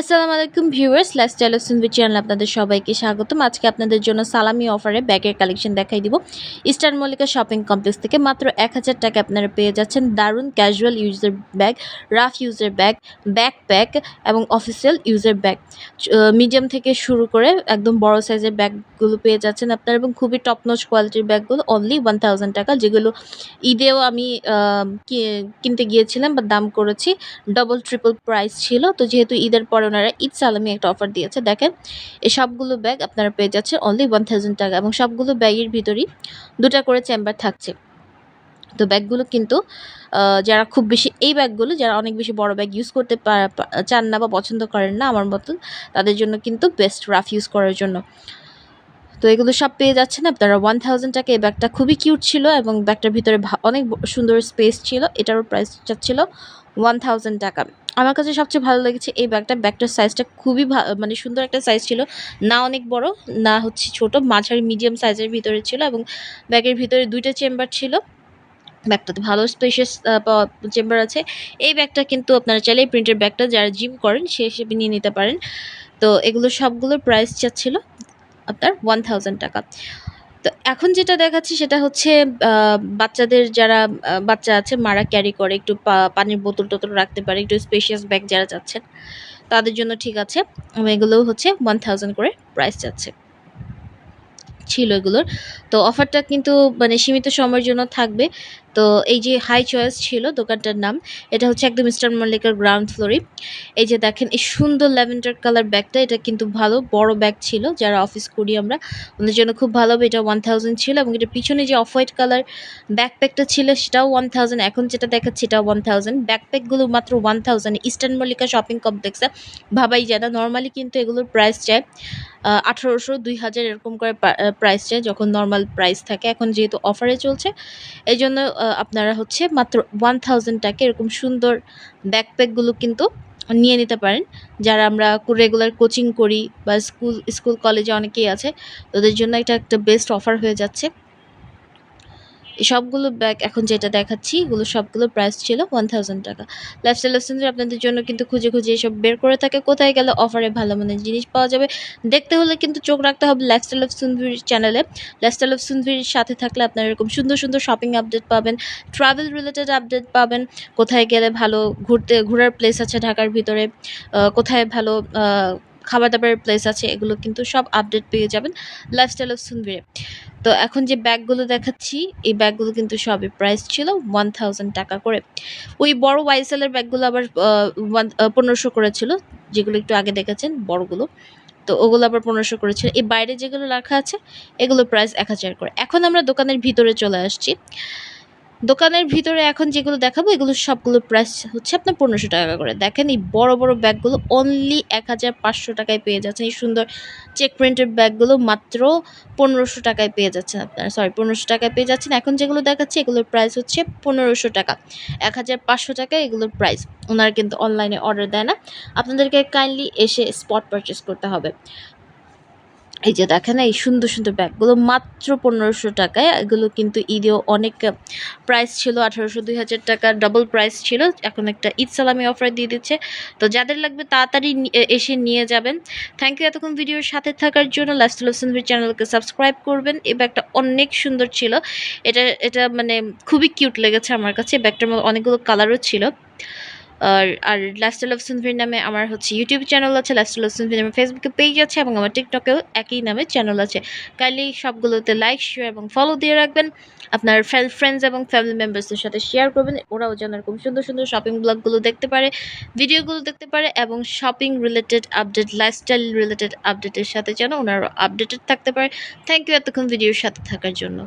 আসসালামু আলাইকুম viewers lifestyle সুনবি channel আপনাদের সবাইকে স্বাগতম। আজকে আপনাদের জন্য সালামি অফারে ব্যাগের কালেকশন দেখাই দিব। ইস্টার্ন মল্লিকা শপিং কমপ্লেক্স থেকে মাত্র এক হাজার টাকা আপনারা পেয়ে যাচ্ছেন দারুণ casual user bag rough user bag backpack এবং অফিসিয়াল ইউজার ব্যাগ মিডিয়াম থেকে শুরু করে একদম বড় সাইজের ব্যাগগুলো পেয়ে যাচ্ছেন আপনারা এবং খুবই টপ কোয়ালিটির ব্যাগগুলো অনলি ওয়ান থাউজেন্ড টাকা, যেগুলো ঈদেও আমি কিনতে গিয়েছিলাম বা দাম করেছি। ডবল ট্রিপল প্রাইস ছিল। তো যেহেতু ঈদের পরে ওনারা ঈদ সালামি একটা অফার দিয়েছে। দেখেন, এই সবগুলো ব্যাগ আপনারা পেয়ে যাচ্ছে অনলি ওয়ান থাউজেন্ড টাকা এবং সবগুলো ব্যাগের ভিতরেই দুটা করে চেম্বার থাকছে। তো ব্যাগগুলো কিন্তু যারা খুব বেশি, এই ব্যাগগুলো যারা অনেক বেশি বড় ব্যাগ ইউজ করতে চান না বা পছন্দ করেন না, আমার মতন, তাদের জন্য কিন্তু বেস্ট রাফ ইউজ করার জন্য। তো এগুলো সব পেয়ে যাচ্ছেন আপনারা ওয়ান থাউজেন্ড টাকা এই ব্যাগটা খুবই কিউট ছিল এবং ব্যাগটার ভিতরে অনেক সুন্দর স্পেস ছিল। এটারও প্রাইস ছিল ওয়ান থাউজেন্ড টাকা। আমার কাছে সবচেয়ে ভালো লেগেছে এই ব্যাগটা। ব্যাগটার সাইজটা খুবই মানে সুন্দর একটা সাইজ ছিল। না অনেক বড়, না হচ্ছে ছোট, মাঝারি মিডিয়াম সাইজের ভিতরে ছিল এবং ব্যাগের ভিতরে দুইটা চেম্বার ছিল। ব্যাগটাতে ভালো স্পেশিয়াস চেম্বার আছে। এই ব্যাগটা কিন্তু আপনারা চাইলে এই প্রিন্টের ব্যাগটা যারা জিম করেন, সে হিসেবে নিয়ে নিতে পারেন। তো এগুলো সবগুলোর প্রাইস চাচ্ছিল আপনার ওয়ান টাকা। তো এখন যেটা দেখাচ্ছি সেটা হচ্ছে বাচ্চাদের যারা বাচ্চা আছে, মারা ক্যারি করে, একটু পানির বোতল টোতল রাখতে পারে, একটু স্পেশিয়াস ব্যাগ যারা চাচ্ছেন, তাদের জন্য ঠিক আছে। এগুলো হচ্ছে ওয়ান করে প্রাইস যাচ্ছে। ছিল এগুলোর। তো অফারটা কিন্তু মানে সীমিত সময়ের জন্য থাকবে। তো এই যে হাই চয়েস ছিল দোকানটার নাম, এটা হচ্ছে একদম ইস্টার্ন মল্লিকার গ্রাউন্ড ফ্লোরে এই যে দেখেন, এই সুন্দর ল্যাভেন্ডার কালার ব্যাগটা এটা কিন্তু ভালো, বড় ব্যাগ ছিল, যারা অফিস করি আমরা, ওদের জন্য খুব ভালো হবে, এটা ওয়ান ছিল এবং এটা পিছনে যে অফ হোয়াইট কালার ব্যাকপ্যাকটা ছিল, সেটাও ওয়ান এখন যেটা দেখাচ্ছি এটাও ওয়ান থাউজেন্ড ব্যাকপ্যাকগুলো মাত্র one thousand Eastern Mallika shopping কমপ্লেক্সে ভাবাই যায় না। নর্মালি কিন্তু এগুলোর প্রাইস চায় আঠারোশো, দুই হাজার, এরকম করে প্রাইস চায় যখন নর্মাল প্রাইস থাকে। এখন যেহেতু অফারে চলছে এই জন্য আপনারা হচ্ছে মাত্র ওয়ান থাউজেন্ড টাকা এরকম সুন্দর ব্যাকপ্যাকগুলো কিন্তু নিয়ে নিতে পারেন। যারা আমরা রেগুলার কোচিং করি বা স্কুল স্কুল কলেজে অনেকেই আছে, তাদের জন্য এটা একটা বেস্ট অফার হয়ে যাচ্ছে। সবগুলো ব্যাগ এখন যেটা দেখাচ্ছি, এগুলো সবগুলো প্রাইস ছিল ওয়ান থাউজেন্ড টাকা। লাইফস্টাইল অপশনস আপনাদের জন্য কিন্তু খুঁজে খুঁজে এসব বের করে থাকে, কোথায় গেলে অফারে ভালো মানের জিনিস পাওয়া যাবে। দেখতে হলে কিন্তু চোখ রাখতে হবে লাইফস্টাইল অফ সুন্দরীর চ্যানেলে লাইফস্টাইল অফ সুন্দরীর সাথে থাকলে আপনারা এরকম সুন্দর সুন্দর শপিং আপডেট পাবেন ট্রাভেল রিলেটেড আপডেট পাবেন, কোথায় গেলে ভালো ঘুরতে, ঘোরার প্লেস আছে ঢাকার ভিতরে কোথায় ভালো খাবার দাবারের প্লেস আছে, এগুলো কিন্তু সব আপডেট পেয়ে যাবেন লাইফস্টাইল অফ সুন্দরীরে তো এখন যে ব্যাগগুলো দেখাচ্ছি, এই ব্যাগগুলো কিন্তু সবই প্রাইস ছিল ওয়ান টাকা করে। ওই বড় ওয়াইসেলের ব্যাগগুলো আবার পনেরোশো করেছিল যেগুলো একটু আগে দেখেছেন বড়গুলো। তো ওগুলো আবার পনেরোশো করেছিল এই বাইরে যেগুলো রাখা আছে, এগুলো প্রাইস এক হাজার করে। এখন আমরা দোকানের ভিতরে চলে আসছি। দোকানের ভিতরে এখন যেগুলো দেখাবো, এগুলো সবগুলো প্রাইস হচ্ছে আপনার পনেরোশো টাকা করে। দেখেন এই বড় বড় ব্যাগগুলো অনলি এক হাজার পাঁচশো টাকায় পেয়ে যাচ্ছেন এই সুন্দর চেক প্রিন্টের ব্যাগগুলো মাত্র পনেরোশো টাকায় পেয়ে যাচ্ছেন আপনারা। সরি পনেরোশো টাকায় পেয়ে যাচ্ছেন। এখন যেগুলো দেখাচ্ছি, এগুলোর প্রাইস হচ্ছে পনেরোশো টাকা। এক হাজার পাঁচশো টাকা এগুলোর প্রাইস ওনারা কিন্তু অনলাইনে অর্ডার দেয় না। আপনাদেরকে কাইন্ডলি এসে স্পট পারচেস করতে হবে। এই যে দেখেন এই সুন্দর সুন্দর ব্যাগগুলো মাত্র পনেরোশো টাকায়। এগুলো কিন্তু ঈদেও অনেক প্রাইস ছিল আঠারোশো, দুই হাজার টাকা ডবল প্রাইস ছিল। এখন একটা ঈদ সালামি অফার দিয়ে দিচ্ছে। তো যাদের লাগবে তাড়াতাড়ি এসে নিয়ে যাবেন। থ্যাংক ইউ এতক্ষণ ভিডিওর সাথে থাকার জন্য। লাস্টুল হোসেনভির চ্যানেলকে সাবস্ক্রাইব করবেন। এই ব্যাগটা অনেক সুন্দর ছিল। এটা এটা মানে খুবই কিউট লেগেছে আমার কাছে। ব্যাগটার মধ্যে অনেকগুলো কালারও ছিল। আর আর অফ সুনভির নামে আমার হচ্ছে ইউটিউব চ্যানেল আছে অফ সুনভির নামে ফেসবুকে পেজ আছে এবং আমার টিকটকেও একই নামে চ্যানেল আছে। কাইন্ডলি সবগুলোতে লাইক শেয়ার এবং ফলো দিয়ে রাখবেন। আপনার ফ্রেন্ডস এবং ফ্যামিলি মেম্বার্সদের সাথে শেয়ার করবেন। ওরাও যেন এরকম সুন্দর সুন্দর শপিং ব্লগগুলো দেখতে পারে ভিডিওগুলো দেখতে পারে এবং shopping related update lifestyle related আপডেটের সাথে যেন ওনারা আপডেটেড থাকতে পারে। থ্যাংক ইউ এতক্ষণ ভিডিওর সাথে থাকার জন্য।